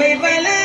நன்மை பல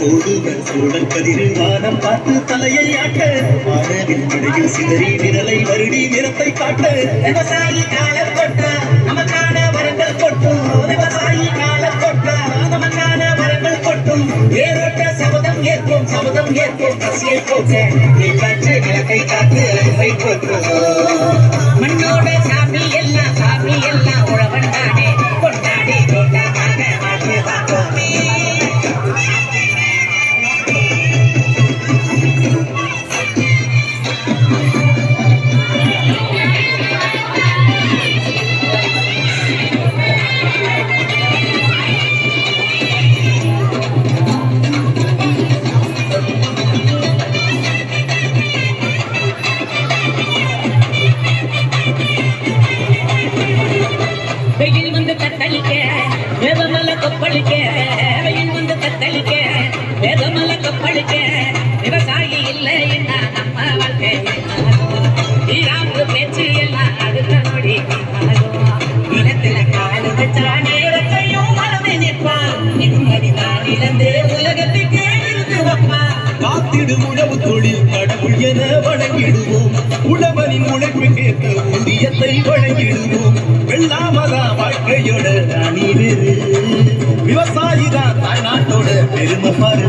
கோடுகள் சூழல் கதிரில் வானம் பார்த்து தலையை ஆட்ட வானவில் மழையில் சிதறி விரலை வருடி நிறத்தை காட்ட. விவசாயி காலம் கொட்டா நமக்கான வரங்கள் கொட்டும். விவசாயி காலம் கொட்டா நமக்கான வரங்கள் கொட்டும். ஏரோட்ட சபதம் ஏற்போம் சபதம் ஏற்போம் பசியை போக்க நீ பற்று விளக்கை காத்து வைப்போம் மண்ணோட சாமி அணி வேறு தாய்நாட்டோட பெருமை பாரு.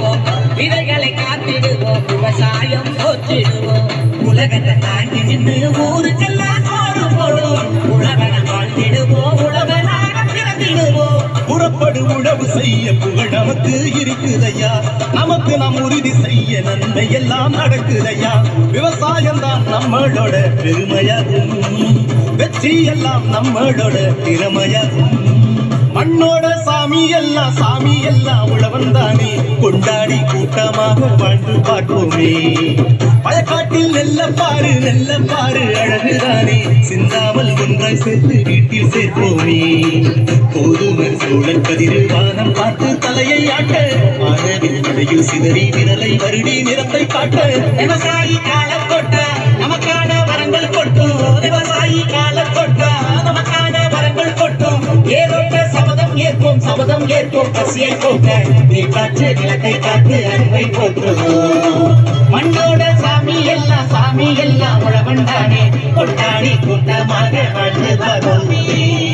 வாழ்ந்திடுவோம் விதைகளை காத்திடுவோம். விவசாயம் போற்றிடுவோம் உலகத்தை தாங்கி நின்று ஊருக்கெல்லாம் சோறு போடுவோம் உழவன வாழ்ந்திடுவோம். உழவனாக பிறந்திடுவோம். புறப்படு உழவு செய்ய புகழ் நமக்கு இருக்குதையா? நமக்கு நாம் உறுதி செய்ய நன்மை எல்லாம் நடக்குதையா? விவசாயம் தான் நம்மளோட பெருமையாகும். வெற்றி எல்லாம் நம்மளோட திறமையாகும். மண்ணோட சாமி எல்லாம் சாமி எல்லாம் உழவன் தானே. கொண்டாடி கூட்டமாக வாழ்ந்து பார்ப்போமே. பழக்காட்டில் நெல்ல பாரு நெல்ல பாரு அழகுதானே சிந்தாமல் ஒன்றாய் சேர்த்து வீட்டில் சேர்ப்போமே. போதுமர் சூழல் கதிரில் வானம் பார்த்து தலையை ஆட்ட. வானவில் மழையில் சிதறி விரலை வருடி நிறத்தை காட்ட. சபதம் ஏற்போம் சபதம் ஏற்கும் பசியை போக்க. நீ காற்று நிலத்தை காத்து அன்பை போற்றுவோம் மண்ணோட சாமி எல்லாம் சாமி எல்லாம் உழவன் தானே. கொண்டாடி கூட்டமாக வாழ்ந்து வரும்.